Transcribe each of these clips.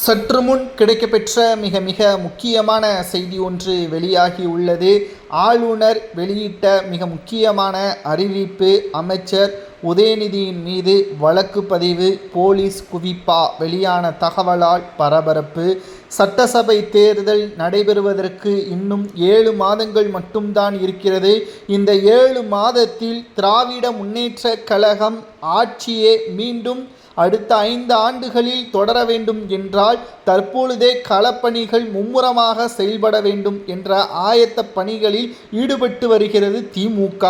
சற்று முன் கிடைக்கப்பெற்ற மிக மிக முக்கியமான செய்தி ஒன்று வெளியாகி உள்ளது. ஆளுநர் வெளியிட்ட மிக முக்கியமான அறிவிப்பு அமைச்சர் உதயநிதியின் மீது வழக்கு பதிவு போலீஸ் குவிப்பா வெளியான தகவலால் பரபரப்பு. சட்டசபை தேர்தல் நடைபெறுவதற்கு இன்னும் ஏழு மாதங்கள் மட்டும்தான் இருக்கிறது. இந்த ஏழு மாதத்தில் திராவிட முன்னேற்ற கழகம் ஆட்சியே மீண்டும் அடுத்த ஐந்து ஆண்டுகளில் தொடர வேண்டும் என்றால் தற்பொழுதே களப்பணிகள் மும்முரமாக செயல்பட வேண்டும் என்ற ஆயத்த பணிகளில் ஈடுபட்டு வருகிறது திமுக.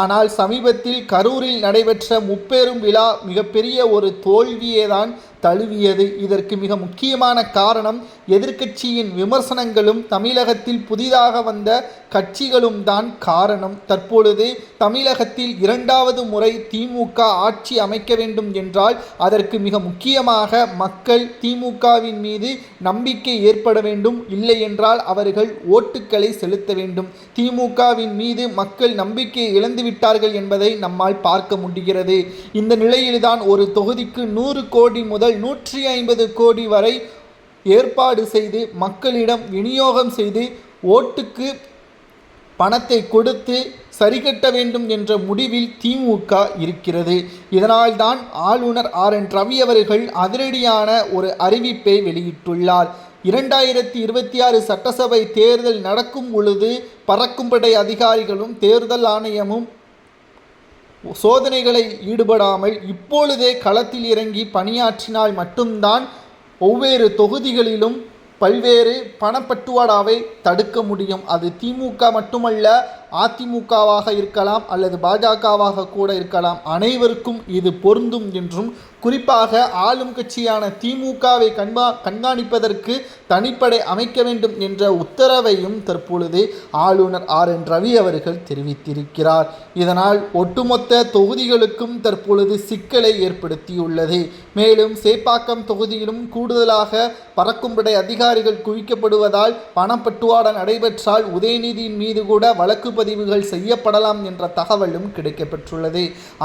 ஆனால் சமீபத்தில் கரூரில் நடைபெற்ற முப்பெரும் விழா மிகப்பெரிய ஒரு தோல்வியே தான் தழுவியது. இதற்கு மிக முக்கியமான காரணம் எதிர்க்கட்சியின் விமர்சனங்களும் தமிழகத்தில் புதிதாக வந்த கட்சிகளும் தான் காரணம். தற்பொழுது தமிழகத்தில் இரண்டாவது முறை திமுக ஆட்சி அமைக்க வேண்டும் என்றால் அதற்கு மிக முக்கியமாக மக்கள் திமுகவின் மீது நம்பிக்கை ஏற்பட வேண்டும். இல்லை என்றால் அவர்கள் ஓட்டுக்களை செலுத்த வேண்டும். திமுகவின் மீது மக்கள் நம்பிக்கை இழந்துவிட்டார்கள் என்பதை நம்மால் பார்க்க முடிகிறது. இந்த நிலையில்தான் ஒரு தொகுதிக்கு நூறு கோடி முதல் நூற்றி ஐம்பது கோடி வரை ஏற்பாடு செய்து மக்களிடம் விநியோகம் செய்து ஓட்டுக்கு பணத்தை கொடுத்து சரிகட்ட வேண்டும் என்ற முடிவில் திமுக இருக்கிறது. இதனால்தான் ஆளுநர் ஆர். என். ரவி அவர்கள் அதிரடியான ஒரு அறிவிப்பை வெளியிட்டுள்ளார். இரண்டாயிரத்தி இருபத்தி ஆறு சட்டசபை தேர்தல் நடக்கும் பொழுது பறக்கும்படை அதிகாரிகளும் தேர்தல் ஆணையமும் சோதனைகளை ஈடுபடாமல் இப்பொழுதே களத்தில் இறங்கி பணியாற்றினால் மட்டும்தான் ஒவ்வொரு தொகுதிகளிலும் பல்வேறு பணப்பட்டுவாடாவை தடுக்க முடியும். அது திமுக மட்டுமல்ல அதிமுகவாக இருக்கலாம் அல்லது பாஜகவாக கூட இருக்கலாம். அனைவருக்கும் இது பொருந்தும் என்றும் குறிப்பாக ஆளும் கட்சியான திமுகவை கண்பா கண்காணிப்பதற்கு தனிப்படை அமைக்க வேண்டும் என்ற உத்தரவையும் தற்பொழுது ஆளுநர் ஆர் என் ரவி அவர்கள் தெரிவித்திருக்கிறார். இதனால் ஒட்டுமொத்த தொகுதிகளுக்கும் தற்பொழுது சிக்கலை ஏற்படுத்தியுள்ளது. மேலும் சேப்பாக்கம் தொகுதியிலும் கூடுதலாக பறக்கும்படை அதிகாரிகள் குவிக்கப்படுவதால் பணப்பட்டுவாடா நடைபெற்றால் உதயநிதியின் மீது கூட வழக்கு பதிவுகள் செய்யப்படலாம் என்ற தகவலும் கிடைக்கப்பெற்றுள்ளது.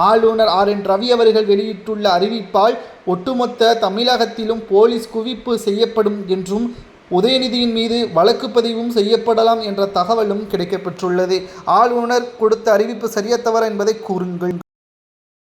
ஆளுநர் ஆர். என். ரவி அவர்கள் வெளியிட்டுள்ள அறிவிப்பால் ஒட்டுமொத்த தமிழகத்திலும் போலீஸ் குவிப்பு செய்யப்படும் என்றும் உதயநிதியின் மீது வழக்கு பதிவும் செய்யப்படலாம் என்ற தகவலும் கிடைக்கப்பெற்றுள்ளது. ஆளுநர் கொடுத்த அறிவிப்பு சரியத்தவரா என்பதை கூறுங்கள்.